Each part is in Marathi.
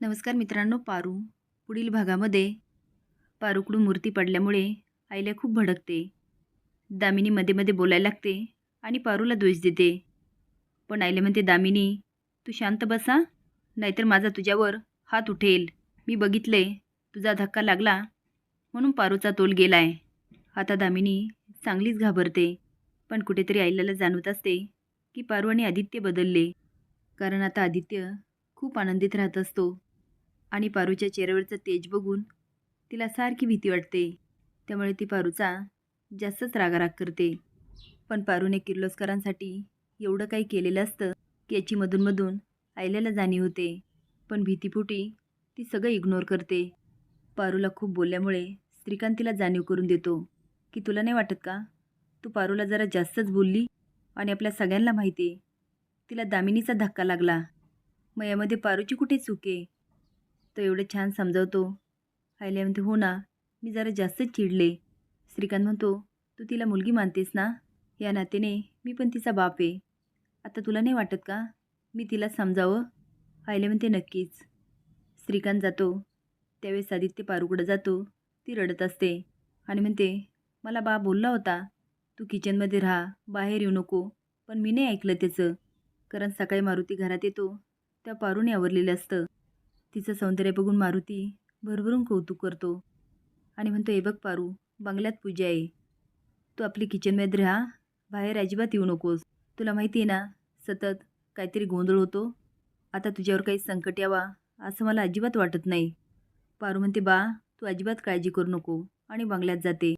नमस्कार मित्रांनो पारू. पुढील भागामध्ये पारूकडून मूर्ती पडल्यामुळे आईला खूप भडकते. दामिनी मध्ये मध्ये बोलायला लागते आणि पारूला द्वेष देते. पण आईला म्हणते दामिनी तू शांत बसा नाहीतर माझा तुझ्यावर हात उठेल. मी बघितले तुझा धक्का लागला म्हणून पारूचा तोल गेलाय. आता दामिनी चांगलीच घाबरते पण कुठेतरी आईला जाणवत असते की पारू आणि आदित्य बदलले. कारण आता आदित्य खूप आनंदित राहत असतो. आणि पारूच्या चेहऱ्यावरचं तेज बघून तिला सारखी भीती वाटते. त्यामुळे ती पारूचा जास्तच रागाराग करते. पण पारूने किर्लोस्करांसाठी एवढं काही केलेलं असतं की याची मधूनमधून आयल्याला जाणीव होते. पण भीतीपोटी ती सगळं इग्नोर करते. पारूला खूप बोलल्यामुळे श्रीकांत तिला जाणीव करून देतो की तुला नाही वाटत का? तू पारूला जरा जास्तच बोलली आणि आपल्या सगळ्यांना माहिती आहे. तिला दामिनीचा धक्का लागला. मग यामध्ये पारूची कुठे चूक आहे? तो एवढं छान समजावतो. आयल्या म्हणते हो ना मी जरा जास्तच चिडले. श्रीकांत म्हणतो तू तिला मुलगी मानतेस ना? या नात्याने मी पण तिचा बाप आहे. आता तुला नाही वाटत का? मी तिला समजावं? आयल्या म्हणते नक्कीच. श्रीकांत जातो. त्यावेळेस आदित्य पारूकडं जातो. ती रडत असते आणि म्हणते मला बा बोलला होता. तू किचनमध्ये राहा बाहेर येऊ नको. पण मी नाही ऐकलं त्याचं. कारण सकाळी मारुती घरात येतो. त्या पारूने आवरलेलं असतं. तिचं सौंदर्य बघून मारुती भरभरून कौतुक करतो आणि म्हणतो हे बघ पारू बंगल्यात पूजा आहे. तू आपली किचनमध्ये राहा बाहेर अजिबात येऊ नकोस. तुला माहिती आहे ना सतत काहीतरी गोंधळ होतो. आता तुझ्यावर काही संकट यावा असं मला अजिबात वाटत नाही. पारू म्हणते बा तू अजिबात काळजी करू नको आणि बंगल्यात जाते.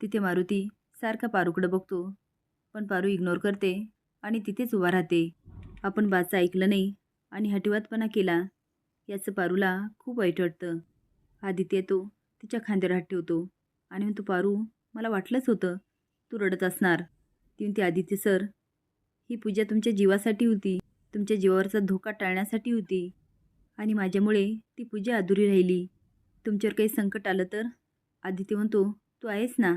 तिथे मारुती सारखा पारूकडं बघतो पण पारू इग्नोर करते आणि तिथेच उभा राहते. आपण बाचं ऐकलं नाही आणि हटिवातपणा केला याचं पारूला खूप वाईट वाटतं. आदित्य तो तिच्या खांद्यावर हात ठेवतो आणि म्हणतो पारू मला वाटलंच होतं तू रडत असणार. ती म्हणते आदित्य सर ही पूजा तुमच्या जीवासाठी होती. तुमच्या जीवावरचा धोका टाळण्यासाठी होती. आणि माझ्यामुळे ती पूजा अधुरी राहिली. तुमच्यावर काही संकट आलं तर? आदित्य म्हणतो तू आहेस ना.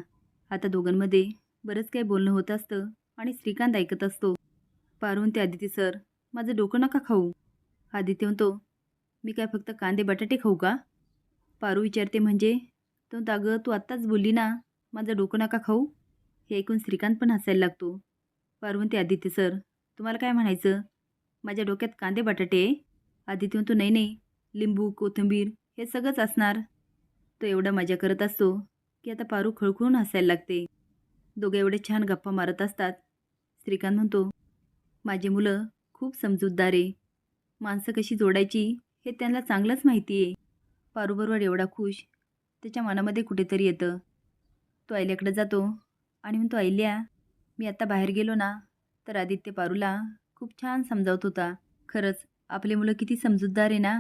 आता दोघांमध्ये बरंच काही बोलणं होत असतं आणि श्रीकांत ऐकत असतो. पारून ते आदित्य सर माझं डोकं नका खाऊ. आदित्य म्हणतो मी काय फक्त कांदे बटाटे खाऊ का? पारू विचारते म्हणजे तो अगं तू आत्ताच बोलली ना माझं डोकं नका खाऊ. हे ऐकून श्रीकांत पण हसायला लागतो. पारू म्हणते आदित्य सर तुम्हाला काय म्हणायचं? माझ्या डोक्यात कांदे बटाटे आहे. आदित्य म्हणतो नाही नाही लिंबू कोथिंबीर हे सगळंच असणार. तो एवढा मजा करत असतो की आता पारू खळखळून हसायला लागते. दोघे एवढे छान गप्पा मारत असतात. श्रीकांत म्हणतो माझी मुलं खूप समजूतदार आहे. माणसं कशी जोडायची? हे त्यांना चांगलंच माहिती आहे. पारूबरोबर एवढा खुश. त्याच्या मनामध्ये कुठेतरी येतं. तो आईल्याकडे जातो. आणि म्हणतो आईल्या मी आत्ता बाहेर गेलो ना तर आदित्य पारूला खूप छान समजावत होता. खरंच आपले मुलं किती समजूतदार आहे ना?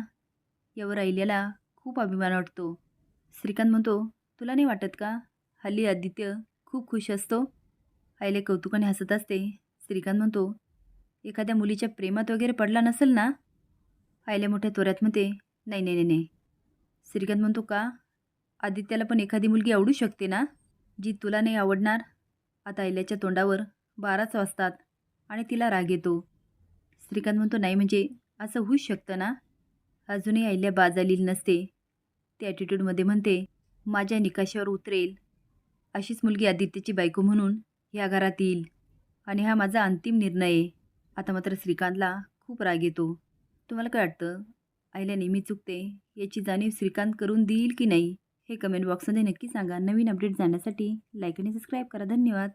यावर आईल्याला खूप अभिमान वाटतो. श्रीकांत म्हणतो तुला नाही वाटत का? हल्ली आदित्य खूप खुश असतो. आईले कौतुकाने हसत असते. श्रीकांत म्हणतो एखाद्या मुलीच्या प्रेमात वगैरे पडला नसेल ना आईल्या मोठ्या त्वऱ्यात म्हणते नाही नाही नाही नाही. श्रीकांत म्हणतो का आदित्याला पण एखादी मुलगी आवडू शकते ना जी तुला नाही आवडणार? आता आईल्याच्या तोंडावर बाराच वाजतात आणि तिला राग येतो. श्रीकांत म्हणतो नाही म्हणजे असं होऊच शकतं ना? अजूनही आईल्या बाज आलेली नसते. ते ॲटिट्यूडमध्ये म्हणते माझ्या निकाशावर उतरेल. अशीच मुलगी आदित्यची बायको म्हणून ह्या घरात येईल आणि हा माझा अंतिम निर्णय आहे. आता मात्र श्रीकांतला खूप राग येतो. तुम्हाला काय वाटतं? आईला नेहमी चुकते. याची जाणीव श्रीकांत करून देईल की नाही? हे कमेंट बॉक्समध्ये नक्की सांगा. नवीन अपडेट जाण्यासाठी लाईक आणि सबस्क्राईब करा. धन्यवाद.